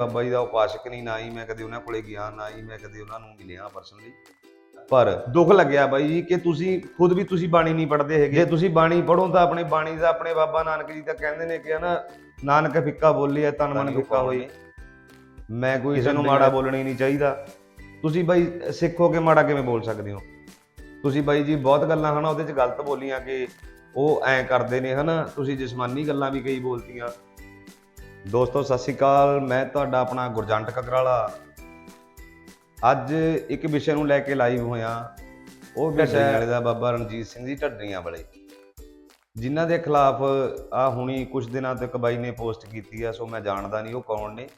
ਬਾਬਾ ਜੀ ਦਾ ਉਪਾਸਕ ਨਹੀਂ ਨਾ ਹੀ ਮੈਂ ਕਦੇ ਉਹਨਾਂ ਕੋਲੇ ਗਿਆ ਨਾ ਹੀ ਮੈਂ ਕਦੇ ਉਹਨਾਂ ਨੂੰ ਮਿਲਿਆ ਪਰਸਨਲੀ ਪਰ ਦੁੱਖ ਲੱਗਿਆ ਬਾਈ ਜੀ ਕਿ ਤੁਸੀਂ ਖੁਦ ਵੀ ਤੁਸੀਂ ਬਾਣੀ ਨਹੀਂ ਪੜ੍ਹਦੇ ਹੈਗੇ। ਜੇ ਤੁਸੀਂ ਬਾਣੀ ਪੜੋ ਤਾਂ ਆਪਣੇ ਬਾਣੀ ਦਾ ਆਪਣੇ ਬਾਬਾ ਨਾਨਕ ਜੀ ਤਾਂ ਕਹਿੰਦੇ ਨੇ ਕਿ ਨਾ ਨਾਨਕ ਫਿੱਕਾ ਬੋਲੀ ਤਨ ਮਨ ਫਿੱਕਾ ਹੋਈ। ਮੈਂ ਕੋਈ ਕਿਸੇ ਨੂੰ ਮਾੜਾ ਬੋਲਣਾ ਹੀ ਨਹੀਂ ਚਾਹੀਦਾ। ਤੁਸੀਂ ਬਾਈ ਸਿੱਖੋ ਕਿ ਮਾੜਾ ਕਿਵੇਂ ਬੋਲ ਸਕਦੇ ਹੋ? ਤੁਸੀਂ ਬਾਈ ਜੀ ਬਹੁਤ ਗੱਲਾਂ ਹਨਾ ਉਹਦੇ ਚ ਗਲਤ ਬੋਲੀਆਂ ਕਿ ਉਹ ਐਂ ਕਰਦੇ ਨੇ ਹਨਾ ਤੁਸੀਂ ਜਿਸਮਾਨੀ ਗੱਲਾਂ ਵੀ ਕਈ ਬੋਲਤੀਆਂ। ਦੋਸਤੋ ਸਤਿ ਸ਼੍ਰੀ ਅਕਾਲ। ਮੈਂ ਤੁਹਾਡਾ ਆਪਣਾ ਗੁਰਜੰਟ ਕਕਰਾਲਾ। ਅੱਜ ਇੱਕ ਵਿਸ਼ੇ ਨੂੰ ਲੈ ਕੇ ਲਾਈਵ ਹੋਇਆ ਉਹ ਵਿਸ਼ਾ ਵਾਲੇ। ਦਾ ਬਾਬਾ ਰਣਜੀਤ ਸਿੰਘ ਜੀ ਢੱਡਰੀਆਂ ਵਾਲੇ। ਜਿਨ੍ਹਾਂ ਦੇ ਖਿਲਾਫ ਆ ਹੁਣੀ ਕੁਝ ਦਿਨਾਂ ਤੱਕ ਬਾਈ ਨੇ ਪੋਸਟ ਕੀਤੀ ਆ ਸੋ ਮੈਂ ਜਾਣਦਾ ਨਹੀਂ ਉਹ ਕੌਣ ਨੇ।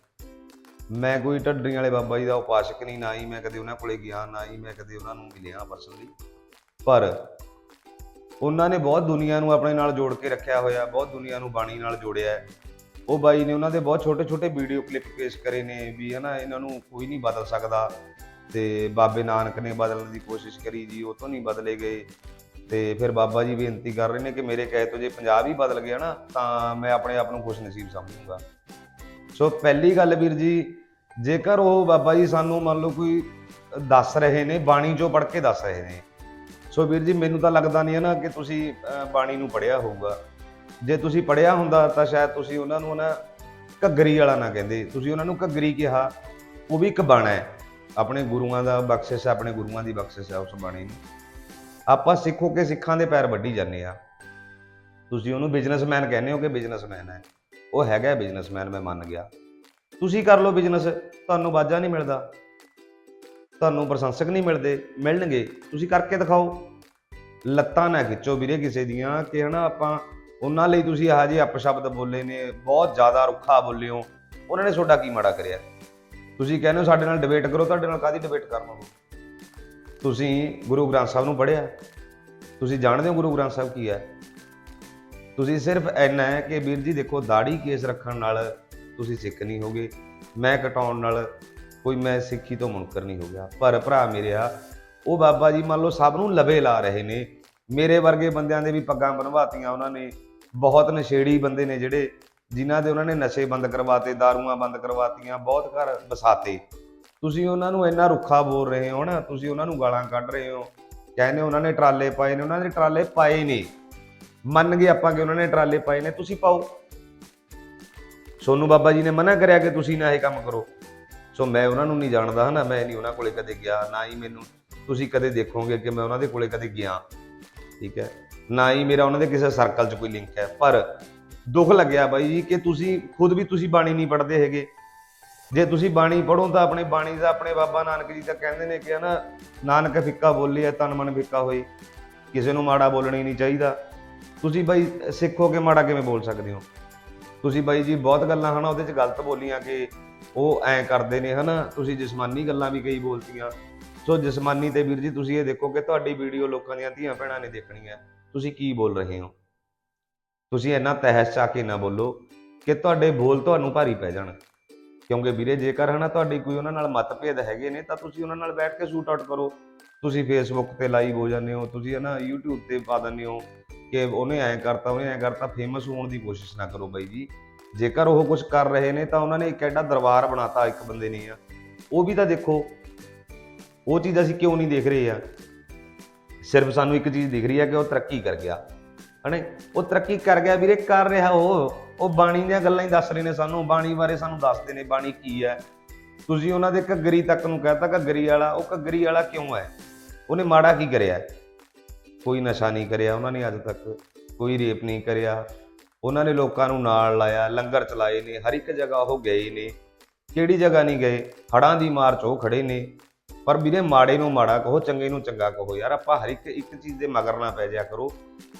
ਮੈਂ ਕੋਈ ਢੱਡਰੀਆਂ ਵਾਲੇ ਬਾਬਾ ਜੀ ਦਾ ਉਪਾਸਕ ਨਹੀਂ ਨਾ ਹੀ ਮੈਂ ਕਦੇ ਉਹਨਾਂ ਕੋਲੇ ਗਿਆ ਨਾ ਹੀ ਮੈਂ ਕਦੇ ਉਹਨਾਂ ਨੂੰ ਮਿਲਿਆ ਪਰਸਨਲੀ ਪਰ ਉਹਨਾਂ ਨੇ ਬਹੁਤ ਦੁਨੀਆ ਨੂੰ ਆਪਣੇ ਨਾਲ ਜੋੜ ਕੇ ਰੱਖਿਆ ਹੋਇਆ ਬਹੁਤ ਦੁਨੀਆ ਨੂੰ ਬਾਣੀ ਨਾਲ ਜੋੜਿਆ ਹੈ। ਉਹ ਬਾਈ ਨੇ ਉਹਨਾਂ ਦੇ ਬਹੁਤ ਛੋਟੇ ਛੋਟੇ ਵੀਡੀਓ ਕਲਿੱਪ ਪੇਸ਼ ਕਰੇ ਨੇ ਵੀ ਹਨਾ, ਇਹਨਾਂ ਨੂੰ ਕੋਈ ਨਹੀਂ ਬਦਲ ਸਕਦਾ। ਤੇ ਬਾਬੇ ਨਾਨਕ ਨੇ ਬਦਲਣ ਦੀ ਕੋਸ਼ਿਸ਼ ਕਰੀ ਜੀ, ਉਹ ਤੋਂ ਨਹੀਂ ਬਦਲੇ ਗਏ। ਤੇ ਫਿਰ ਬਾਬਾ ਜੀ ਬੇਨਤੀ ਕਰ ਰਹੇ ਨੇ ਕਿ ਮੇਰੇ ਕਹੇ ਤੋਂ ਜੇ ਪੰਜਾਬ ਹੀ ਬਦਲ ਗਿਆ ਨਾ, ਤਾਂ ਮੈਂ ਆਪਣੇ ਆਪ ਨੂੰ ਖੁਸ਼ ਨਸੀਬ ਸਮਝੂੰਗਾ। ਸੋ ਪਹਿਲੀ ਗੱਲ ਵੀਰ ਜੀ, ਜੇਕਰ ਉਹ ਬਾਬਾ ਜੀ ਸਾਨੂੰ ਮੰਨ ਲਓ ਕੋਈ ਦੱਸ ਰਹੇ ਨੇ, ਬਾਣੀ ਚੋਂ ਪੜ੍ਹ ਕੇ ਦੱਸ ਰਹੇ ਨੇ। ਸੋ ਵੀਰ ਜੀ, ਮੈਨੂੰ ਤਾਂ ਲੱਗਦਾ ਨਹੀਂ ਹੈ ਨਾ ਕਿ ਤੁਸੀਂ ਬਾਣੀ ਨੂੰ ਪੜ੍ਹਿਆ ਹੋਊਗਾ। ਜੇ ਤੁਸੀਂ ਪੜ੍ਹਿਆ ਹੁੰਦਾ ਤਾਂ ਸ਼ਾਇਦ ਤੁਸੀਂ ਉਹਨਾਂ ਨੂੰ ਨਾ ਘੱਗਰੀ ਵਾਲਾ ਨਾ ਕਹਿੰਦੇ। ਤੁਸੀਂ ਉਹਨਾਂ ਨੂੰ ਘੱਗਰੀ ਕਿਹਾ, ਉਹ ਵੀ ਇੱਕ ਬਾਣਾ ਹੈ। ਆਪਣੇ ਗੁਰੂਆਂ ਦਾ ਬਖਸ਼ਿਸ਼ ਹੈ, ਆਪਣੇ ਗੁਰੂਆਂ ਦੀ ਬਖਸ਼ਿਸ਼ ਹੈ, ਉਸ ਬਾਣੀ ਨੂੰ ਆਪਾਂ ਸਿੱਖੋ ਕੇ ਸਿੱਖਾਂ ਦੇ ਪੈਰ ਵੱਢੀ ਜਾਂਦੇ ਆ ਤੁਸੀਂ ਉਹਨੂੰ ਬਿਜ਼ਨਸਮੈਨ ਕਹਿੰਦੇ ਹੋ ਕਿ ਬਿਜ਼ਨਸਮੈਨ ਹੈ। ਉਹ ਹੈਗਾ ਬਿਜ਼ਨਸਮੈਨ ਮੈਂ ਮੰਨ ਗਿਆ। ਤੁਸੀਂ ਕਰ ਲਓ ਬਿਜ਼ਨਸ ਤੁਹਾਨੂੰ ਵਾਜਾ ਨਹੀਂ ਮਿਲਦਾ। ਤੁਹਾਨੂੰ ਪ੍ਰਸ਼ੰਸਕ ਨਹੀਂ ਮਿਲਦੇ, ਮਿਲਣਗੇ। ਤੁਸੀਂ ਕਰਕੇ ਦਿਖਾਓ। ਲੱਤਾਂ ਨਾ ਖਿੱਚੋ ਵੀਰੇ ਕਿਸੇ ਦੀਆਂ ਕਿ ਹਨਾ ਆਪਾਂ ਉਹਨਾਂ ਲਈ ਤੁਸੀਂ ਆਹ ਜਿਹੇ ਅਪਸ਼ਬਦ ਬੋਲੇ ਨੇ, ਬਹੁਤ ਜ਼ਿਆਦਾ ਰੁੱਖਾ ਬੋਲੇ ਹੋ। ਉਹਨਾਂ ਨੇ ਤੁਹਾਡਾ ਕੀ ਮਾੜਾ ਕਰਿਆ? ਤੁਸੀਂ ਕਹਿੰਦੇ ਹੋ ਸਾਡੇ ਨਾਲ ਡਿਬੇਟ ਕਰੋ, ਤੁਹਾਡੇ ਨਾਲ ਕਾਦੀ ਡਿਬੇਟ ਕਰਨ ਉਹ ਤੁਸੀਂ ਗੁਰੂ ਗ੍ਰੰਥ ਸਾਹਿਬ ਨੂੰ ਪੜ੍ਹਿਆ? ਤੁਸੀਂ ਜਾਣਦੇ ਹੋ ਗੁਰੂ ਗ੍ਰੰਥ ਸਾਹਿਬ ਕੀ ਹੈ? ਤੁਸੀਂ ਸਿਰਫ ਇੰਨਾ ਹੈ ਕਿ ਵੀਰ ਜੀ ਦੇਖੋ ਦਾੜੀ ਕੇਸ ਰੱਖਣ ਨਾਲ ਤੁਸੀਂ ਸਿੱਖ ਨਹੀਂ ਹੋਗੇ। ਮੈਂ ਕਟਾਉਣ ਨਾਲ ਕੋਈ ਮੈਂ ਸਿੱਖੀ ਤੋਂ ਮੁਨਕਰ ਨਹੀਂ ਹੋ ਗਿਆ। ਪਰ ਭਰਾ ਮੇਰੇ ਆ ਉਹ ਬਾਬਾ ਜੀ ਮੰਨ ਲਓ ਸਭ ਨੂੰ ਲਵੇ ਲਾ ਰਹੇ ਨੇ। ਮੇਰੇ ਵਰਗੇ ਬੰਦਿਆਂ ਦੇ ਵੀ ਪੱਗਾਂ ਬਣਵਾਤੀਆਂ ਉਹਨਾਂ ਨੇ। ਬਹੁਤ ਨਸ਼ੇੜੀ ਬੰਦੇ ਨੇ ਜਿਹੜੇ ਜਿਨ੍ਹਾਂ ਦੇ ਉਹਨਾਂ ਨੇ ਨਸ਼ੇ ਬੰਦ ਕਰਵਾਤੇ, ਦਾਰੂਆਂ ਬੰਦ ਕਰਵਾਤੀਆਂ, ਬਹੁਤ ਘਰ ਵਸਾਤੇ। ਤੁਸੀਂ ਉਹਨਾਂ ਨੂੰ ਇੰਨਾ ਰੁੱਖਾ ਬੋਲ ਰਹੇ ਹੋ ਨਾ, ਤੁਸੀਂ ਉਹਨਾਂ ਨੂੰ ਗਾਲਾਂ ਕੱਢ ਰਹੇ ਹੋ। ਕਹਿੰਦੇ ਉਹਨਾਂ ਨੇ ਟਰਾਲੇ ਪਾਏ ਨੇ, ਉਹਨਾਂ ਦੇ ਟਰਾਲੇ ਪਾਏ ਨੇ। ਮੰਨ ਗਏ ਆਪਾਂ ਕਿ ਉਹਨਾਂ ਨੇ ਟਰਾਲੇ ਪਾਏ ਨੇ, ਤੁਸੀਂ ਪਾਓ। ਸੋਨੂੰ ਬਾਬਾ ਜੀ ਨੇ ਮਨਾ ਕਰਿਆ ਕਿ ਤੁਸੀਂ ਨਾ ਇਹ ਕੰਮ ਕਰੋ। ਸੋ ਮੈਂ ਉਹਨਾਂ ਨੂੰ ਨਹੀਂ ਜਾਣਦਾ ਹਨਾ, ਮੈਂ ਨਹੀਂ ਉਹਨਾਂ ਕੋਲੇ ਕਦੇ ਗਿਆ, ਨਾ ਹੀ ਮੈਨੂੰ ਤੁਸੀਂ ਕਦੇ ਦੇਖੋਗੇ ਕਿ ਮੈਂ ਉਹਨਾਂ ਦੇ ਕੋਲੇ ਕਦੇ ਗਿਆ। ਠੀਕ ਹੈ? ਨਾ ਹੀ ਮੇਰਾ ਉਹਨਾਂ ਦੇ ਕਿਸੇ ਸਰਕਲ 'ਚ ਕੋਈ ਲਿੰਕ ਹੈ, ਪਰ ਦੁੱਖ ਲੱਗਿਆ ਬਾਈ ਜੀ ਕਿ ਤੁਸੀਂ, ਖੁਦ ਵੀ ਤੁਸੀਂ ਬਾਣੀ ਨਹੀਂ ਪੜ੍ਹਦੇ ਹੈਗੇ। ਜੇ ਤੁਸੀਂ ਬਾਣੀ ਪੜੋ ਤਾਂ ਆਪਣੇ ਬਾਣੀ ਦਾ, ਆਪਣੇ ਬਾਬਾ ਨਾਨਕ ਜੀ ਤਾਂ ਕਹਿੰਦੇ ਨੇ ਕਿ ਹਨਾ, ਨਾਨਕ ਫਿੱਕਾ ਬੋਲੀ, ਤਨ ਮਨ ਫਿੱਕਾ ਹੋਏ। ਕਿਸੇ ਨੂੰ ਮਾੜਾ ਬੋਲਣਾ ਹੀ ਨਹੀਂ ਚਾਹੀਦਾ। ਤੁਸੀਂ ਬਾਈ, ਸਿੱਖੋ ਕਿ ਮਾੜਾ ਕਿਵੇਂ ਬੋਲ ਸਕਦੇ ਹੋ? ਤੁਸੀਂ ਬਾਈ ਜੀ ਬਹੁਤ ਗੱਲਾਂ ਹਨਾ ਉਹਦੇ ਚ ਗਲਤ ਬੋਲੀਆਂ ਕਿ ਉਹ ਐਂ ਕਰਦੇ ਨੇ ਹਨਾ, ਤੁਸੀਂ ਜਿਸਮਾਨੀ ਗੱਲਾਂ ਵੀ ਕਈ ਬੋਲਤੀਆਂ। ਸੋ ਜਿਸਮਾਨੀ ਤੇ ਵੀਰ ਜੀ ਤੁਸੀਂ ਇਹ ਦੇਖੋ ਕਿ ਤੁਹਾਡੀ ਵੀਡੀਓ ਲੋਕਾਂ ਦੀਆਂ ਧੀਆਂ ਭੈਣਾਂ ਨੇ ਦੇਖਣੀ ਹੈ ਤੁਸੀਂ ਕੀ ਬੋਲ ਰਹੇ ਹੋ? ਤੁਸੀਂ ਇੰਨਾ ਤਹਿਸ ਚਾ ਕੇ ਨਾ ਬੋਲੋ ਕਿ ਤੁਹਾਡੇ ਬੋਲ ਤੁਹਾਨੂੰ ਭਾਰੀ ਪੈ ਜਾਣ। ਕਿਉਂਕਿ ਵੀਰੇ, ਜੇਕਰ ਹਨਾ ਤੁਹਾਡੀ ਕੋਈ ਉਹਨਾਂ ਨਾਲ ਮਤਭੇਦ ਹੈਗੇ ਨੇ, ਤਾਂ ਤੁਸੀਂ ਉਹਨਾਂ ਨਾਲ ਬੈਠ ਕੇ ਸ਼ੂਟ ਆਊਟ ਕਰੋ। ਤੁਸੀਂ ਫੇਸਬੁੱਕ ਤੇ ਲਾਈਵ ਹੋ ਜਾਂਦੇ ਹੋ, ਤੁਸੀਂ ਹਨਾ YouTube ਤੇ ਪਾ ਦਿੰਦੇ ਹੋ ਕਿ ਉਹਨੇ ਐਂ ਕਰਤਾ, ਉਹਨੇ ਐਂ ਕਰਤਾ ਫੇਮਸ ਹੋਣ ਦੀ ਕੋਸ਼ਿਸ਼ ਨਾ ਕਰੋ ਬਾਈ ਜੀ। ਜੇਕਰ ਉਹ ਕੁਝ ਕਰ ਰਹੇ ਨੇ, ਤਾਂ ਉਹਨਾਂ ਨੇ ਇੱਕ ਐਡਾ ਦਰਬਾਰ ਬਣਾਤਾ ਇੱਕ ਬੰਦੇ ਨੇ ਆ। ਉਹ ਵੀ ਤਾਂ ਦੇਖੋ, ਉਹ ਚੀਜ਼ ਅਸੀਂ ਕਿਉਂ ਨਹੀਂ ਦੇਖ ਰਹੇ ਆ? ਸਿਰਫ ਸਾਨੂੰ ਇੱਕ ਚੀਜ਼ ਦਿਖ ਰਹੀ ਹੈ ਕਿ ਉਹ ਤਰੱਕੀ ਕਰ ਗਿਆ। ਹਨੇ ਉਹ ਤਰੱਕੀ ਕਰ ਗਿਆ ਵੀਰੇ, ਕਰ ਰਿਹਾ ਉਹ। ਉਹ ਬਾਣੀ ਦੀਆਂ ਗੱਲਾਂ ਹੀ ਦੱਸ ਰਹੇ ਨੇ ਸਾਨੂੰ, ਬਾਣੀ ਬਾਰੇ ਸਾਨੂੰ ਦੱਸਦੇ ਨੇ ਬਾਣੀ ਕੀ ਹੈ। ਤੁਸੀਂ ਉਹਨਾਂ ਦੇ ਘੱਗਰੀ ਤੱਕ ਨੂੰ ਕਹਤਾ, ਘੱਗਰੀ ਵਾਲਾ, ਉਹ ਘੱਗਰੀ ਵਾਲਾ ਕਿਉਂ ਹੈ? ਉਹਨੇ ਮਾੜਾ ਕੀ ਕਰਿਆ? ਕੋਈ ਨਸ਼ਾ ਨਹੀਂ ਕਰਿਆ ਉਹਨਾਂ ਨੇ ਅੱਜ ਤੱਕ, ਕੋਈ ਰੇਪ ਨਹੀਂ ਕਰਿਆ। ਉਹਨਾਂ ਨੇ ਲੋਕਾਂ ਨੂੰ ਨਾਲ ਲਾਇਆ, ਲੰਗਰ ਚਲਾਏ ਨੇ, ਹਰ ਇੱਕ ਜਗ੍ਹਾ ਉਹ ਗਏ ਨੇ। ਕਿਹੜੀ ਜਗ੍ਹਾ ਨਹੀਂ ਗਏ? ਹੜਾਂ ਦੀ ਮਾਰ 'ਚ ਉਹ ਖੜੇ ਨੇ। ਪਰ ਵੀਰੇ ਮਾੜੇ ਨੂੰ ਮਾੜਾ ਕਹੋ, ਚੰਗੇ ਨੂੰ ਚੰਗਾ ਕਹੋ ਯਾਰ, ਆਪਾਂ ਹਰ ਇੱਕ ਇੱਕ ਚੀਜ਼ ਦੇ ਮਗਰ ਨਾ ਪੈ ਜਾਇਆ ਕਰੋ।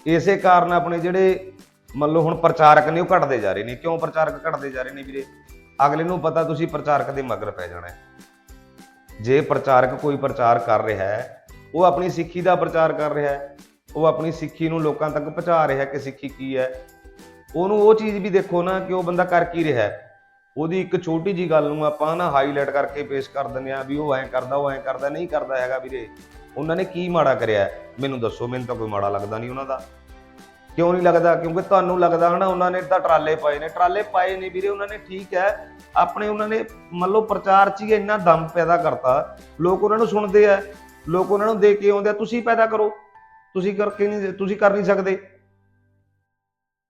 ਇਸੇ ਕਾਰਨ ਆਪਣੇ ਜਿਹੜੇ ਮੰਨ ਲਓ ਹੁਣ ਪ੍ਰਚਾਰਕ ਨੇ ਉਹ ਘਟਦੇ ਜਾ ਰਹੇ ਨੇ। ਕਿਉਂ ਪ੍ਰਚਾਰਕ ਘਟਦੇ ਜਾ ਰਹੇ ਨੇ ਵੀਰੇ? ਅਗਲੇ ਨੂੰ ਪਤਾ ਤੁਸੀਂ ਪ੍ਰਚਾਰਕ ਦੇ ਮਗਰ ਪੈ ਜਾਣਾ ਹੈ। ਜੇ ਪ੍ਰਚਾਰਕ ਕੋਈ ਪ੍ਰਚਾਰ ਕਰ ਰਿਹਾ ਹੈ, ਉਹ ਆਪਣੀ ਸਿੱਖੀ ਦਾ ਪ੍ਰਚਾਰ ਕਰ ਰਿਹਾ ਹੈ, ਉਹ ਆਪਣੀ ਸਿੱਖੀ ਨੂੰ ਲੋਕਾਂ ਤੱਕ ਪਹੁੰਚਾ ਰਿਹਾ ਕਿ ਸਿੱਖੀ ਕੀ ਹੈ, ਉਹਨੂੰ ਉਹ ਚੀਜ਼ ਵੀ ਦੇਖੋ ਨਾ ਕਿ ਉਹ ਬੰਦਾ ਕਰ ਕੀ ਰਿਹਾ ਹੈ। ਉਹਦੀ ਇੱਕ ਛੋਟੀ ਜੀ ਗੱਲ ਨੂੰ ਆਪਾਂ ਨਾ ਹਾਈਲਾਈਟ ਕਰਕੇ ਪੇਸ਼ ਕਰ ਦਿੰਦੇ ਆ ਵੀ ਉਹ ਐਂ ਕਰਦਾ, ਉਹ ਐਂ ਕਰਦਾ, ਨਹੀਂ ਕਰਦਾ ਹੈਗਾ ਵੀਰੇ। ਉਹਨਾਂ ਨੇ ਕੀ ਮਾੜਾ ਕਰਿਆ ਮੈਨੂੰ ਦੱਸੋ, ਮੈਨੂੰ ਤਾਂ ਕੋਈ ਮਾੜਾ ਲੱਗਦਾ ਨਹੀਂ ਉਹਨਾਂ ਦਾ। ਕਿਉਂ ਨਹੀਂ ਲੱਗਦਾ? ਕਿਉਂਕਿ ਤੁਹਾਨੂੰ ਲੱਗਦਾ ਹਨਾ, ਉਹਨਾਂ ਨੇ ਤਾਂ ਟਰਾਲੇ ਪਾਏ ਨੇ। ਟਰਾਲੇ ਪਾਏ ਨਹੀਂ ਵੀਰੇ, ਉਹਨਾਂ ਨੇ ਠੀਕ ਹੈ। ਆਪਣੇ ਉਹਨਾਂ ਨੇ ਮੰਨ ਲਓ ਪ੍ਰਚਾਰ 'ਚ ਹੀ ਇੰਨਾ ਦਮ ਪੈਦਾ ਕਰਤਾ। ਲੋਕ ਉਹਨਾਂ ਨੂੰ ਸੁਣਦੇ ਆ। ਲੋਕ ਉਹਨਾਂ ਨੂੰ ਦੇਖ ਕੇ ਆਉਂਦੇ ਆ, ਤੁਸੀਂ ਪੈਦਾ ਕਰੋ। ਤੁਸੀਂ ਕਰਕੇ ਨਹੀਂ, ਤੁਸੀਂ ਕਰ ਨਹੀਂ ਸਕਦੇ।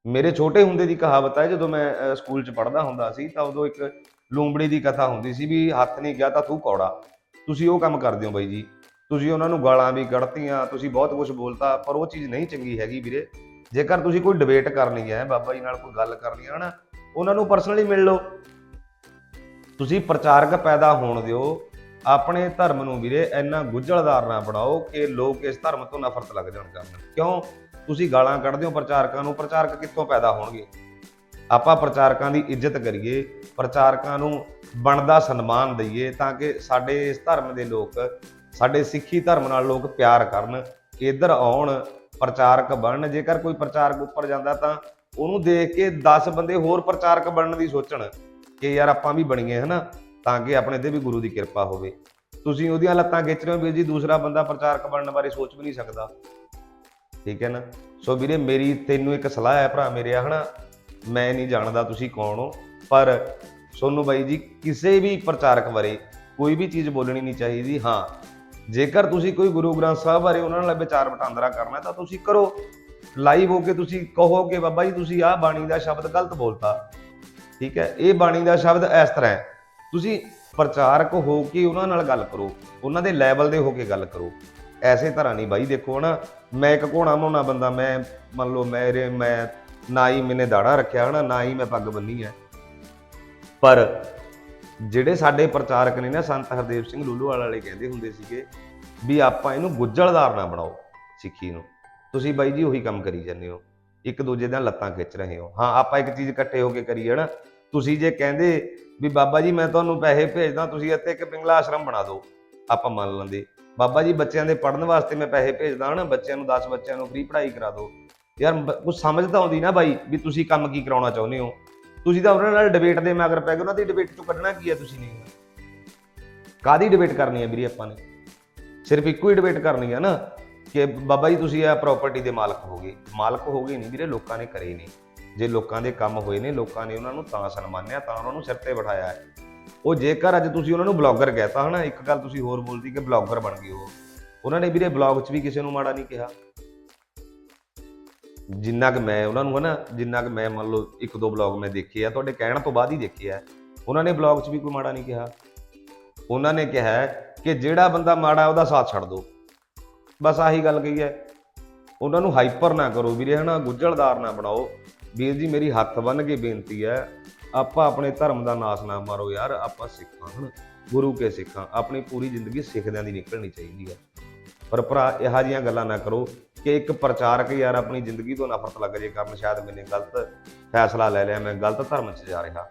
ਮੇਰੇ ਛੋਟੇ ਹੁੰਦੇ ਦੀ ਕਹਾਵਤ ਹੈ ਜਦੋਂ ਮੈਂ ਸਕੂਲ 'ਚ ਪੜ੍ਹਦਾ ਹੁੰਦਾ ਸੀ, ਤਾਂ ਉਦੋਂ ਇੱਕ ਲੂੰਬੜੀ ਦੀ ਕਥਾ ਹੁੰਦੀ ਸੀ ਵੀ ਹੱਥ ਨਹੀਂ ਗਿਆ ਤਾਂ ਤੂੰ ਕੌੜਾ। ਤੁਸੀਂ ਉਹ ਕੰਮ ਕਰਦੇ ਹੋ ਬਾਈ ਜੀ। ਤੁਸੀਂ ਉਹਨਾਂ ਨੂੰ ਗਾਲਾਂ ਵੀ ਕੱਢਤੀਆਂ, ਤੁਸੀਂ ਬਹੁਤ ਕੁਝ ਬੋਲਤਾ, ਪਰ ਉਹ ਚੀਜ਼ ਨਹੀਂ ਚੰਗੀ ਹੈਗੀ ਵੀਰੇ। ਜੇਕਰ ਤੁਸੀਂ ਕੋਈ ਡਿਬੇਟ ਕਰਨੀ ਹੈ, ਬਾਬਾ ਜੀ ਨਾਲ ਕੋਈ ਗੱਲ ਕਰਨੀ ਹੈ ਨਾ, ਉਹਨਾਂ ਨੂੰ ਪਰਸਨਲੀ ਮਿਲ ਲਓ। ਤੁਸੀਂ ਪ੍ਰਚਾਰਕ ਪੈਦਾ ਹੋਣ ਦਿਓ। ਆਪਣੇ ਧਰਮ ਨੂੰ ਵੀਰੇ, ਇੰਨਾ ਗੁੱਝਲਦਾਰ ਨਾ ਬਣਾਓ ਕਿ ਲੋਕ ਇਸ ਧਰਮ ਤੋਂ ਨਫ਼ਰਤ ਲੱਗ ਜਾਣ ਕਰਨ। ਕਿਉਂ? ਤੁਸੀਂ ਗਾਲਾਂ ਕੱਢਦੇ ਹੋ ਪ੍ਰਚਾਰਕਾਂ ਨੂੰ, ਪ੍ਰਚਾਰਕ ਕਿੱਥੋਂ ਪੈਦਾ ਹੋਣਗੇ? ਆਪਾਂ ਪ੍ਰਚਾਰਕਾਂ ਦੀ ਇੱਜ਼ਤ ਕਰੀਏ, ਪ੍ਰਚਾਰਕਾਂ ਨੂੰ ਬਣਦਾ ਸਨਮਾਨ ਦਈਏ ਤਾਂ ਕਿ ਸਾਡੇ ਇਸ ਧਰਮ ਦੇ ਲੋਕ, ਸਾਡੇ ਸਿੱਖੀ ਧਰਮ ਨਾਲ ਲੋਕ ਪਿਆਰ ਕਰਨ ਇੱਧਰ ਆਉਣ, ਪ੍ਰਚਾਰਕ ਬਣਨ। ਜੇਕਰ ਕੋਈ ਪ੍ਰਚਾਰਕ ਉੱਪਰ ਜਾਂਦਾ ਤਾਂ ਉਹਨੂੰ ਦੇਖ ਕੇ 10 ਬੰਦੇ ਹੋਰ ਪ੍ਰਚਾਰਕ ਬਣਨ ਦੀ ਸੋਚਣ ਕਿ ਯਾਰ ਆਪਾਂ ਵੀ ਬਣੀਏ, ਹਨਾ? ਤਾਂ ਕਿ ਆਪਣੇ ਤੇ ਵੀ ਗੁਰੂ ਦੀ ਕਿਰਪਾ ਹੋਵੇ। ਤੁਸੀਂ ਉਹਦੀਆਂ ਲੱਤਾਂ ਖਿੱਚ ਰਹੇ ਹੋ ਵੀਰ ਜੀ, ਦੂਸਰਾ ਬੰਦਾ ਪ੍ਰਚਾਰਕ ਬਣਨ ਬਾਰੇ ਸੋਚ ਵੀ ਨਹੀਂ ਸਕਦਾ। ਠੀਕ ਹੈ ਨਾ? ਸੋ ਵੀਰੇ, ਮੇਰੀ ਤੈਨੂੰ ਇੱਕ ਸਲਾਹ ਹੈ ਭਰਾ ਮੇਰੇ, ਹਨਾ? ਮੈਂ ਨਹੀਂ ਜਾਣਦਾ ਤੁਸੀਂ ਕੌਣ ਹੋ, ਪਰ ਸੋਨੂ ਬਾਈ ਜੀ, ਕਿਸੇ ਵੀ ਪ੍ਰਚਾਰਕ ਬਾਰੇ ਕੋਈ ਵੀ ਚੀਜ਼ ਬੋਲਣੀ ਨਹੀਂ ਚਾਹੀਦੀ। ਹਾਂ, ਜੇਕਰ ਤੁਸੀਂ ਕੋਈ ਗੁਰੂ ਗ੍ਰੰਥ ਸਾਹਿਬ ਬਾਰੇ ਉਹਨਾਂ ਨਾਲ ਵਿਚਾਰ ਵਟਾਂਦਰਾ ਕਰਨਾ ਤਾਂ ਤੁਸੀਂ ਕਰੋ। ਲਾਈਵ ਹੋ ਕੇ ਤੁਸੀਂ ਕਹੋ ਕਿ ਬਾਬਾ ਜੀ, ਤੁਸੀਂ ਆਹ ਬਾਣੀ ਦਾ ਸ਼ਬਦ ਗਲਤ ਬੋਲਤਾ। ਠੀਕ ਹੈ? ਇਹ ਬਾਣੀ ਦਾ ਸ਼ਬਦ ਇਸ ਤਰ੍ਹਾਂ ਹੈ। ਤੁਸੀਂ ਪ੍ਰਚਾਰਕ ਹੋ ਕੇ ਉਹਨਾਂ ਨਾਲ ਗੱਲ ਕਰੋ, ਉਹਨਾਂ ਦੇ ਲੈਵਲ ਦੇ ਹੋ ਕੇ ਗੱਲ ਕਰੋ। ਐਸੇ ਤਰ੍ਹਾਂ ਨਹੀਂ ਬਾਈ, ਦੇਖੋ ਨਾ ਮੈਂ ਇੱਕ ਘੋਣਾ ਮੋਣਾ ਬੰਦਾ, ਮੈਂ ਮੰਨ ਲਓ ਮੇਰੇ, ਮੈਂ ਨਾ ਹੀ ਮੈਨੇ ਦਾੜਾ ਰੱਖਿਆ ਹਨਾ, ਨਾ ਹੀ ਮੈਂ ਪੱਗ ਬੰਨੀ ਹੈ ਪਰ ਜਿਹੜੇ ਸਾਡੇ ਪ੍ਰਚਾਰਕ ਨੇ ਨਾ, ਸੰਤ ਹਰਦੇਵ ਸਿੰਘ ਲੂਲੂਵਾਲ ਵਾਲੇ ਕਹਿੰਦੇ ਹੁੰਦੇ ਸੀਗੇ ਵੀ ਆਪਾਂ ਇਹਨੂੰ ਗੁੱਜਲਦਾਰ ਨਾ ਬਣਾਓ ਸਿੱਖੀ ਨੂੰ। ਤੁਸੀਂ ਬਾਈ ਜੀ ਉਹੀ ਕੰਮ ਕਰੀ ਜਾਂਦੇ ਹੋ, ਇੱਕ ਦੂਜੇ ਦੀਆਂ ਲੱਤਾਂ ਖਿੱਚ ਰਹੇ ਹੋ। ਹਾਂ, ਆਪਾਂ ਇੱਕ ਚੀਜ਼ ਇਕੱਠੇ ਹੋ ਕੇ ਕਰੀਏ ਨਾ ਤੁਸੀਂ ਜੇ ਕਹਿੰਦੇ ਵੀ ਬਾਬਾ ਜੀ ਮੈਂ ਤੁਹਾਨੂੰ ਪੈਸੇ ਭੇਜਦਾ, ਤੁਸੀਂ ਇੱਥੇ ਇੱਕ ਪਿੰਗਲਾ ਆਸ਼ਰਮ ਬਣਾ ਦਿਓ, ਆਪਾਂ ਮੰਨ ਲੈਂਦੇ। ਬਾਬਾ ਜੀ, ਬੱਚਿਆਂ ਦੇ ਪੜ੍ਹਨ ਵਾਸਤੇ ਮੈਂ ਪੈਸੇ ਭੇਜਦਾ ਹਾਂ ਬੱਚਿਆਂ ਨੂੰ 10 ਬੱਚਿਆਂ ਨੂੰ ਫ੍ਰੀ ਪੜ੍ਹਾਈ ਕਰਾ ਦਿਓ। ਯਾਰ ਕੁਝ ਸਮਝ ਤਾਂ ਆਉਂਦੀ ਨਾ ਬਾਈ ਵੀ ਤੁਸੀਂ ਕੰਮ ਕੀ ਕਰਾਉਣਾ ਚਾਹੁੰਦੇ ਹੋ। ਤੁਸੀਂ ਤਾਂ ਉਹਨਾਂ ਨਾਲ ਡਿਬੇਟ ਦੇ ਮਗਰ ਪੈ ਗਏ ਉਹਨਾਂ ਦੀ ਡਿਬੇਟ ਚੋਂ ਕੱਢਣਾ ਕੀ ਹੈ ਤੁਸੀਂ ਨਹੀਂ ਕਾਦੀ ਡਿਬੇਟ ਕਰਨੀ ਹੈ ਵੀਰੇ ਆਪਾਂ ਨੇ? ਸਿਰਫ ਇੱਕੋ ਹੀ ਡਿਬੇਟ ਕਰਨੀ ਹੈ ਨਾ ਕਿ ਬਾਬਾ ਜੀ, ਤੁਸੀਂ ਇਹ ਪ੍ਰਾਪਰਟੀ ਦੇ ਮਾਲਕ ਹੋਗੇ ਮਾਲਕ ਹੋਗੇ ਨਹੀਂ ਵੀਰੇ, ਲੋਕਾਂ ਨੇ ਕਰੇ ਨੇ। ਜੇ ਲੋਕਾਂ ਦੇ ਕੰਮ ਹੋਏ ਨੇ, ਲੋਕਾਂ ਨੇ ਉਹਨਾਂ ਨੂੰ ਤਾਂ ਸਨਮਾਨਿਆ, ਤਾਂ ਉਹਨਾਂ ਨੂੰ ਸਿਰ ਤੇ ਬਿਠਾਇਆ ਹੈ। ਉਹ ਜੇਕਰ ਅੱਜ ਤੁਸੀਂ ਉਹਨਾਂ ਨੂੰ ਬਲੌਗਰ ਕਹਿਤਾ ਹਨਾ, ਇੱਕ ਗੱਲ ਤੁਸੀਂ ਹੋਰ ਬੋਲਦੀ ਕਿ ਬਲੌਗਰ ਬਣ ਗਏ ਉਹ। ਉਹਨਾਂ ਨੇ ਵੀਰੇ ਬਲੌਗ 'ਚ ਵੀ ਕਿਸੇ ਨੂੰ ਮਾੜਾ ਨਹੀਂ ਕਿਹਾ। ਜਿੰਨਾ ਕਿ ਮੈਂ ਉਹਨਾਂ ਨੂੰ ਹਨਾ, ਜਿੰਨਾ ਕਿ ਮੈਂ ਮੰਨ ਲਓ ਇੱਕ ਦੋ ਬਲੌਗ ਮੈਂ ਦੇਖੇ ਆ, ਤੁਹਾਡੇ ਕਹਿਣ ਤੋਂ ਬਾਅਦ ਹੀ ਦੇਖੇ ਆ। ਉਹਨਾਂ ਨੇ ਬਲੌਗ 'ਚ ਵੀ ਕੋਈ ਮਾੜਾ ਨਹੀਂ ਕਿਹਾ। ਉਹਨਾਂ ਨੇ ਕਿਹਾ ਕਿ ਜਿਹੜਾ ਬੰਦਾ ਮਾੜਾ ਉਹਦਾ ਸਾਥ ਛੱਡ ਦਿਓ। ਬਸ ਆਹੀ ਗੱਲ ਕਹੀ ਹੈ। ਉਹਨਾਂ ਨੂੰ ਹਾਈਪਰ ਨਾ ਕਰੋ ਵੀਰੇ ਹਨਾ, ਗੁੱਝਲਦਾਰ ਨਾ ਬਣਾਓ। ਵੀਰ ਜੀ, ਮੇਰੀ ਹੱਥ ਬੰਨ ਕੇ ਬੇਨਤੀ ਹੈ ਆਪਾਂ ਆਪਣੇ ਧਰਮ ਦਾ ਨਾਸ ਨਾ ਮਾਰੋ ਯਾਰ, ਆਪਾਂ ਸਿੱਖਾਂ ਹਨ। ਗੁਰੂ ਕੇ ਸਿੱਖਾਂ, ਆਪਣੀ ਪੂਰੀ ਜ਼ਿੰਦਗੀ ਸਿੱਖਦਿਆਂ ਦੀ ਨਿਕਲਣੀ ਚਾਹੀਦੀ ਹੈ ਪਰ ਭਰਾ, ਇਹੋ ਜਿਹੀਆਂ ਗੱਲਾਂ ਨਾ ਕਰੋ ਕਿ ਇੱਕ ਪ੍ਰਚਾਰਕ ਯਾਰ ਆਪਣੀ ਜ਼ਿੰਦਗੀ ਤੋਂ ਨਫ਼ਰਤ ਲੱਗ ਜੇ ਕਰਨ, ਸ਼ਾਇਦ ਮੈਨੇ ਗਲਤ ਫੈਸਲਾ ਲੈ ਲਿਆ, ਮੈਂ ਗਲਤ ਧਰਮ 'ਚ ਜਾ ਰਿਹਾ।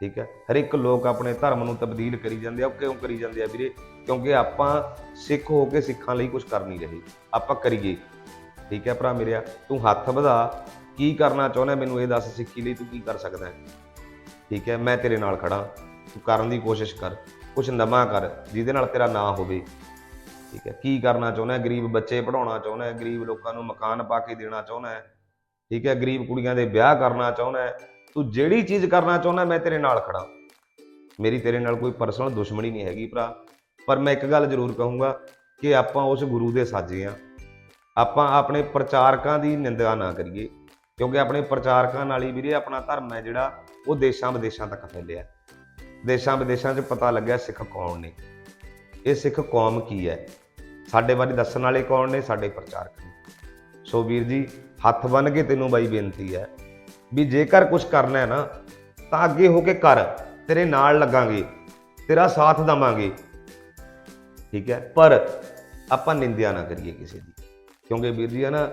ਠੀਕ ਹੈ? ਹਰ ਇੱਕ ਲੋਕ ਆਪਣੇ ਧਰਮ ਨੂੰ ਤਬਦੀਲ ਕਰੀ ਜਾਂਦੇ ਆ, ਉਹ ਕਿਉਂ ਕਰੀ ਜਾਂਦੇ ਆ ਵੀਰੇ? ਕਿਉਂਕਿ ਆਪਾਂ ਸਿੱਖ ਹੋ ਕੇ ਸਿੱਖਾਂ ਲਈ ਕੁਝ ਕਰ ਨਹੀਂ ਰਹੇ। ਆਪਾਂ ਕਰੀਏ। ਠੀਕ ਹੈ ਭਰਾ ਮੇਰਿਆ? ਤੂੰ ਹੱਥ ਵਧਾ। ਕੀ ਕਰਨਾ ਚਾਹੁੰਦਾ ਮੈਨੂੰ ਇਹ ਦੱਸ ਸਿੱਖੀ ਲਈ ਤੂੰ ਕੀ ਕਰ ਸਕਦਾ ਹੈ? ਠੀਕ ਹੈ, ਮੈਂ ਤੇਰੇ ਨਾਲ ਖੜਾ, ਤੂੰ ਕਰਨ ਦੀ ਕੋਸ਼ਿਸ਼ ਕਰ ਕੁਝ ਨਵਾਂ ਕਰ, ਜਿਹਦੇ ਨਾਲ ਤੇਰਾ ਨਾਂ ਹੋਵੇ। ਠੀਕ ਹੈ, ਕੀ ਕਰਨਾ ਚਾਹੁੰਦਾ ਗਰੀਬ ਬੱਚੇ ਪੜਾਉਣਾ ਚਾਹੁੰਦਾ ਗਰੀਬ ਲੋਕਾਂ ਨੂੰ ਮਕਾਨ ਪਾ ਕੇ ਦੇਣਾ ਚਾਹੁੰਦਾ ਠੀਕ ਹੈ, ਗਰੀਬ ਕੁੜੀਆਂ ਦੇ ਵਿਆਹ ਕਰਨਾ ਚਾਹੁੰਦਾ ਤੂੰ ਜਿਹੜੀ ਚੀਜ਼ ਕਰਨਾ ਚਾਹੁੰਦਾ, ਮੈਂ ਤੇਰੇ ਨਾਲ ਖੜਾ। ਮੇਰੀ ਤੇਰੇ ਨਾਲ ਕੋਈ ਪਰਸਨਲ ਦੁਸ਼ਮਣੀ ਨਹੀਂ ਹੈਗੀ ਭਰਾ। ਪਰ ਮੈਂ ਇੱਕ ਗੱਲ ਜ਼ਰੂਰ ਕਹੂੰਗਾ ਕਿ ਆਪਾਂ ਉਸ ਗੁਰੂ ਦੇ ਸਾਜੇ ਆ ਆਪਾਂ ਆਪਣੇ ਪ੍ਰਚਾਰਕਾਂ ਦੀ ਨਿੰਦਾ ਨਾ ਕਰੀਏ, ਕਿਉਂਕਿ ਆਪਣੇ ਪ੍ਰਚਾਰਕਾਂ ਨਾਲ ਹੀ ਵੀਰੇ ਆਪਣਾ ਧਰਮ ਹੈ ਜਿਹੜਾ। ਉਹ ਦੇਸ਼ਾਂ ਵਿਦੇਸ਼ਾਂ ਤੱਕ ਫੈਲਿਆ ਦੇਸ਼ਾਂ ਵਿਦੇਸ਼ਾਂ 'ਚ ਪਤਾ ਲੱਗਿਆ ਸਿੱਖ ਕੌਣ ਨੇ। ਇਹ ਸਿੱਖ ਕੌਮ ਕੀ ਹੈ? ਸਾਡੇ ਬਾਰੇ ਦੱਸਣ ਵਾਲੇ ਕੌਣ ਨੇ? ਸਾਡੇ ਪ੍ਰਚਾਰਕ ਨੇ। ਸੋ ਵੀਰ ਜੀ, ਹੱਥ ਬੰਨ ਕੇ ਤੈਨੂੰ ਬਾਈ ਬੇਨਤੀ ਹੈ ਵੀ ਜੇਕਰ ਕੁਝ ਕਰਨਾ ਹੈ ਨਾ, ਤਾਂ ਅੱਗੇ ਹੋ ਕੇ ਕਰ। ਤੇਰੇ ਨਾਲ ਲੱਗਾਂਗੇ, ਤੇਰਾ ਸਾਥ ਦਵਾਂਗੇ। ਠੀਕ ਹੈ? ਪਰ ਆਪਾਂ ਨਿੰਦਿਆ ਨਾ ਕਰੀਏ ਕਿਸੇ ਦੀ। ਕਿਉਂਕਿ ਵੀਰ ਜੀ ਹੈ ਨਾ,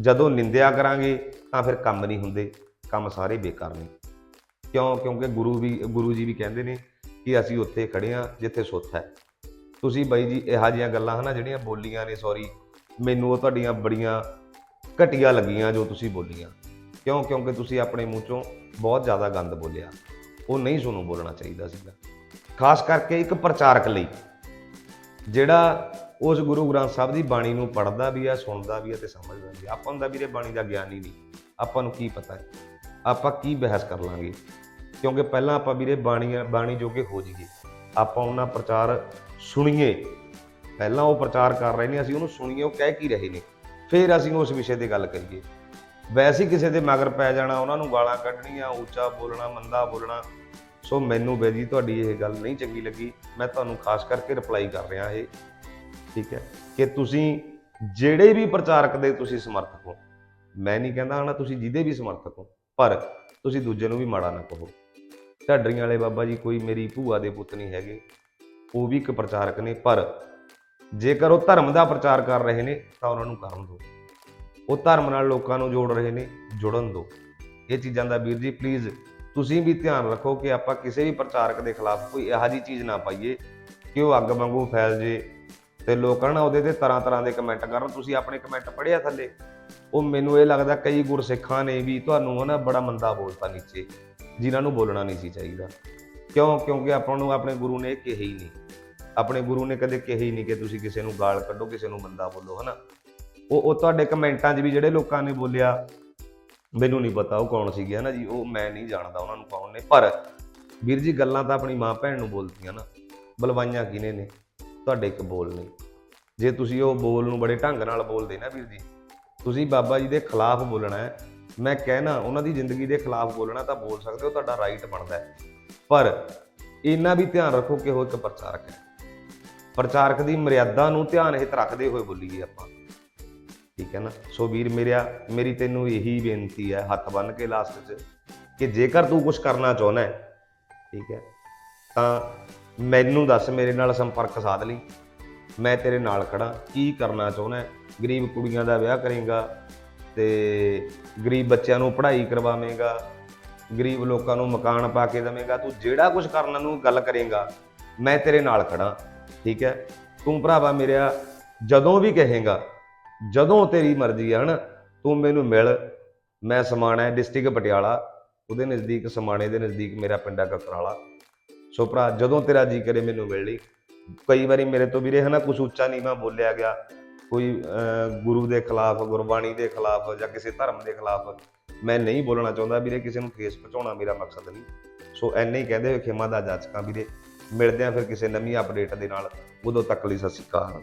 ਜਦੋਂ ਨਿੰਦਿਆ ਕਰਾਂਗੇ ਤਾਂ ਫਿਰ ਕੰਮ ਨਹੀਂ ਹੁੰਦੇ। ਕੰਮ ਸਾਰੇ ਬੇਕਾਰ ਨੇ। ਕਿਉਂ? ਕਿਉਂਕਿ ਗੁਰੂ ਵੀ, ਗੁਰੂ ਜੀ ਵੀ ਕਹਿੰਦੇ ਨੇ ਕਿ ਅਸੀਂ ਉੱਥੇ ਖੜੇ ਆ ਜਿੱਥੇ ਸੁੱਤ ਹੈ। ਤੁਸੀਂ ਬਾਈ ਜੀ, ਇਹੋ ਜਿਹੀਆਂ ਗੱਲਾਂ ਹਨਾ ਜਿਹੜੀਆਂ ਬੋਲੀਆਂ ਨੇ ਸੌਰੀ ਮੈਨੂੰ ਉਹ ਤੁਹਾਡੀਆਂ ਬੜੀਆਂ ਘਟੀਆ ਲੱਗੀਆਂ ਜੋ ਤੁਸੀਂ ਬੋਲੀਆਂ। ਕਿਉਂ? ਕਿਉਂਕਿ ਤੁਸੀਂ ਆਪਣੇ ਮੂੰਹ ਚੋਂ ਬਹੁਤ ਜ਼ਿਆਦਾ ਗੰਦ ਬੋਲਿਆ। ਉਹ ਨਹੀਂ ਤੁਹਾਨੂੰ ਬੋਲਣਾ ਚਾਹੀਦਾ ਸੀਗਾ। ਖਾਸ ਕਰਕੇ ਇੱਕ ਪ੍ਰਚਾਰਕ ਲਈ, ਜਿਹੜਾ ਉਸ ਗੁਰੂ ਗ੍ਰੰਥ ਸਾਹਿਬ ਦੀ ਬਾਣੀ ਨੂੰ ਪੜ੍ਹਦਾ ਵੀ ਆ, ਸੁਣਦਾ ਵੀ ਆ ਤੇ ਸਮਝਦਾ ਵੀ ਆ। ਆਪਾਂ ਨੂੰ ਤਾਂ ਵੀਰੇ ਬਾਣੀ ਦਾ ਗਿਆਨ ਹੀ ਨਹੀਂ। ਆਪਾਂ ਨੂੰ ਕੀ ਪਤਾ ਹੈ? ਆਪਾਂ ਕੀ ਬਹਿਸ ਕਰ ਲਾਂਗੇ? ਕਿਉਂਕਿ ਪਹਿਲਾਂ ਆਪਾਂ ਵੀਰੇ ਬਾਣੀ ਬਾਣੀ ਜੋਗੇ ਹੋ ਜਾਈਏ। ਆਪਾਂ ਉਹਨਾਂ ਪ੍ਰਚਾਰ ਸੁਣੀਏ। ਪਹਿਲਾਂ ਉਹ ਪ੍ਰਚਾਰ ਕਰ ਰਹੇ ਨੇ, ਅਸੀਂ ਉਹਨੂੰ ਸੁਣੀਏ, ਉਹ ਕਹਿ ਕੀ ਰਹੇ ਨੇ। ਫਿਰ ਅਸੀਂ ਉਸ ਵਿਸ਼ੇ ਤੇ ਗੱਲ ਕਰੀਏ। ਵੈਸੇ ਕਿਸੇ ਦੇ ਮਗਰ ਪੈ ਜਾਣਾ, ਉਹਨਾਂ ਨੂੰ ਗਾਲਾਂ ਕੱਢਣੀਆਂ, ਉੱਚਾ ਬੋਲਣਾ, ਮੰਦਾ ਬੋਲਣਾ। ਸੋ ਮੈਨੂੰ ਬੇਜੀ ਤੁਹਾਡੀ ਇਹ ਗੱਲ ਨਹੀਂ ਚੰਗੀ ਲੱਗੀ। ਮੈਂ ਤੁਹਾਨੂੰ ਖਾਸ ਕਰਕੇ ਰਿਪਲਾਈ ਕਰ ਰਿਹਾ ਇਹ। ਠੀਕ ਹੈ? ਕਿ ਤੁਸੀਂ ਜਿਹੜੇ ਵੀ ਪ੍ਰਚਾਰਕ ਦੇ ਤੁਸੀਂ ਸਮਰਥਕ ਹੋ, ਮੈਂ ਨਹੀਂ ਕਹਿੰਦਾ ਹਨਾ ਤੁਸੀਂ ਜਿਹਦੇ ਵੀ ਸਮਰਥਕ ਹੋ ਪਰ ਤੁਸੀਂ ਦੂਜੇ ਨੂੰ ਵੀ ਮਾੜਾ ਨਾ ਕਹੋ। ਢੱਡਰੀਆਂ ਵਾਲੇ ਬਾਬਾ ਜੀ ਕੋਈ ਮੇਰੀ ਭੂਆ ਦੇ ਪੁੱਤ ਨਹੀਂ ਹੈਗੇ। ਉਹ ਵੀ ਇੱਕ ਪ੍ਰਚਾਰਕ ਨੇ, ਪਰ ਜੇਕਰ ਉਹ ਧਰਮ ਦਾ ਪ੍ਰਚਾਰ ਕਰ ਰਹੇ ਨੇ, ਤਾਂ ਉਹਨਾਂ ਨੂੰ ਕਰਨ ਦਿਓ। ਉਹ ਧਰਮ ਨਾਲ ਲੋਕਾਂ ਨੂੰ ਜੋੜ ਰਹੇ ਨੇ, ਜੁੜਨ ਦਿਓ। ਇਹ ਚੀਜ਼ਾਂ ਦਾ ਵੀਰ ਜੀ ਪਲੀਜ਼ ਤੁਸੀਂ ਵੀ ਧਿਆਨ ਰੱਖੋ ਕਿ ਆਪਾਂ ਕਿਸੇ ਵੀ ਪ੍ਰਚਾਰਕ ਦੇ ਖਿਲਾਫ ਕੋਈ ਇਹੋ ਜਿਹੀ ਚੀਜ਼ ਨਾ ਪਾਈਏ ਕਿ ਉਹ ਅੱਗ ਵਾਂਗੂ ਫੈਲ ਜੇ। ਤੇ ਲੋਕਾਂ ਨਾ ਉਹਦੇ ਤੇ ਤਰ੍ਹਾਂ ਤਰ੍ਹਾਂ ਦੇ ਕਮੈਂਟ ਕਰਨ। ਤੁਸੀਂ ਆਪਣੇ ਕਮੈਂਟ ਪੜ੍ਹਿਆ ਥੱਲੇ? ਉਹ ਮੈਨੂੰ ਇਹ ਲੱਗਦਾ ਕਈ ਗੁਰਸਿੱਖਾਂ ਨੇ ਵੀ ਤੁਹਾਨੂੰ ਹਨਾ ਬੜਾ ਮੰਦਾ ਬੋਲਤਾ ਨੀਚੇ, ਜਿਨ੍ਹਾਂ ਨੂੰ ਬੋਲਣਾ ਨਹੀਂ ਸੀ ਚਾਹੀਦਾ। ਕਿਉਂ? ਕਿਉਂਕਿ ਆਪਾਂ ਨੂੰ ਆਪਣੇ ਗੁਰੂ ਨੇ ਇਹ ਕਿਹਾ ਹੀ ਨਹੀਂ। ਆਪਣੇ ਗੁਰੂ ਨੇ ਕਦੇ ਕਿਹਾ ਹੀ ਨਹੀਂ ਕਿ ਤੁਸੀਂ ਕਿਸੇ ਨੂੰ ਗਾਲ ਕੱਢੋ, ਕਿਸੇ ਨੂੰ ਮੰਦਾ ਬੋਲੋ, ਹਨਾ? ਉਹ ਉਹ ਤੁਹਾਡੇ ਕਮੈਂਟਾਂ 'ਚ ਵੀ ਜਿਹੜੇ ਲੋਕਾਂ ਨੇ ਬੋਲਿਆ, ਮੈਨੂੰ ਨਹੀਂ ਪਤਾ ਉਹ ਕੌਣ ਸੀਗੇ, ਹਨਾ ਜੀ? ਉਹ ਮੈਂ ਨਹੀਂ ਜਾਣਦਾ ਉਹਨਾਂ ਨੂੰ ਕੌਣ ਨੇ। ਪਰ ਵੀਰ ਜੀ, ਗੱਲਾਂ ਤਾਂ ਆਪਣੀ ਮਾਂ ਭੈਣ ਨੂੰ ਬੋਲਦੀਆਂ ਨਾ, ਬਲਵਾਈਆਂ ਕਿਨੇ ਨੇ? ਤੁਹਾਡੇ ਇੱਕ ਬੋਲ ਨੇ। ਜੇ ਤੁਸੀਂ ਉਹ ਬੋਲ ਨੂੰ ਬੜੇ ਢੰਗ ਨਾਲ ਬੋਲਦੇ ਨਾ ਵੀਰ ਜੀ ਤੁਸੀਂ ਬਾਬਾ ਜੀ ਦੇ ਖਿਲਾਫ ਬੋਲਣਾ ਹੈ, ਮੈਂ ਕਹਿਣਾ ਉਹਨਾਂ ਦੀ ਜ਼ਿੰਦਗੀ ਦੇ ਖਿਲਾਫ ਬੋਲਣਾ ਤਾਂ ਬੋਲ ਸਕਦੇ ਹੋ, ਤੁਹਾਡਾ ਰਾਈਟ ਬਣਦਾ ਹੈ। ਪਰ ਇਹਨਾਂ ਵੀ ਧਿਆਨ ਰੱਖੋ ਕਿ ਉਹ ਇੱਕ ਪ੍ਰਚਾਰਕ ਹੈ। ਪ੍ਰਚਾਰਕ ਦੀ ਮਰਿਆਦਾ ਨੂੰ ਧਿਆਨ ਹਿਤ ਰੱਖਦੇ ਹੋਏ ਬੋਲੀਏ ਆਪਾਂ। ਠੀਕ ਹੈ ਨਾ? ਸੋ ਵੀਰ ਮੇਰਿਆ, ਮੇਰੀ ਤੈਨੂੰ ਇਹੀ ਬੇਨਤੀ ਹੈ, ਹੱਥ ਬੰਨ ਕੇ ਲਾਸਟ 'ਚ, ਕਿ ਜੇਕਰ ਤੂੰ ਕੁਝ ਕਰਨਾ ਚਾਹੁੰਦਾ ਹੈ, ਠੀਕ ਹੈ, ਤਾਂ ਮੈਨੂੰ ਦੱਸ ਮੇਰੇ ਨਾਲ ਸੰਪਰਕ ਸਾਧ ਲਈ। ਮੈਂ ਤੇਰੇ ਨਾਲ ਖੜਾ ਕੀ ਕਰਨਾ ਚਾਹੁੰਦਾ ਗਰੀਬ ਕੁੜੀਆਂ ਦਾ ਵਿਆਹ ਕਰੇਗਾ ਤੇ ਗਰੀਬ ਬੱਚਿਆਂ ਨੂੰ ਪੜ੍ਹਾਈ ਕਰਵਾਵੇਂਗਾ, ਗਰੀਬ ਲੋਕਾਂ ਨੂੰ ਮਕਾਨ ਪਾ ਕੇ ਦੇਵੇਂਗਾ, ਤੂੰ ਜਿਹੜਾ ਕੁਝ ਕਰਨ ਨੂੰ ਗੱਲ ਕਰੇਗਾ, ਮੈਂ ਤੇਰੇ ਨਾਲ ਖੜਾ ਠੀਕ ਹੈ? ਤੂੰ ਭਰਾਵਾ ਮੇਰਾ ਜਦੋਂ ਵੀ ਕਹੇਗਾ, ਜਦੋਂ ਤੇਰੀ ਮਰਜ਼ੀ ਹੈ, ਹਨਾ? ਤੂੰ ਮੈਨੂੰ ਮਿਲ, ਮੈਂ ਸਮਾਣਾ ਹੈ ਡਿਸਟ੍ਰਿਕਟ ਪਟਿਆਲਾ, ਉਹਦੇ ਨਜ਼ਦੀਕ, ਸਮਾਣੇ ਦੇ ਨਜ਼ਦੀਕ ਮੇਰਾ ਪਿੰਡ ਹੈ ਕਕਰਾਲਾ। ਸੋ ਭਰਾ, ਜਦੋਂ ਤੇਰਾ ਜੀ ਕਰੇ ਮੈਨੂੰ ਮਿਲ ਲਈ ਕਈ ਵਾਰੀ ਮੇਰੇ ਤੋਂ ਵੀਰੇ ਹਨਾ ਕੁਝ ਉੱਚਾ ਨੀਵਾਂ ਬੋਲਿਆ ਗਿਆ। ਕੋਈ ਗੁਰੂ ਦੇ ਖਿਲਾਫ, ਗੁਰਬਾਣੀ ਦੇ ਖਿਲਾਫ ਜਾਂ ਕਿਸੇ ਧਰਮ ਦੇ ਖਿਲਾਫ ਮੈਂ ਨਹੀਂ ਬੋਲਣਾ ਚਾਹੁੰਦਾ ਵੀਰੇ, ਕਿਸੇ ਨੂੰ ਠੇਸ ਪਹੁੰਚਾਉਣਾ ਮੇਰਾ ਮਕਸਦ ਨਹੀਂ। ਸੋ ਐਨੇ ਹੀ ਕਹਿੰਦੇ ਹੋਏ ਖਿਮਾ ਦਾ ਜਾਚਕਾਂ ਵੀਰੇ। ਮਿਲਦੇ ਆ ਫਿਰ ਕਿਸੇ ਨਵੀਂ ਅਪਡੇਟ ਦੇ ਨਾਲ। ਉਦੋਂ ਤੱਕ ਲਈ ਸਤਿ ਸ਼੍ਰੀ ਅਕਾਲ।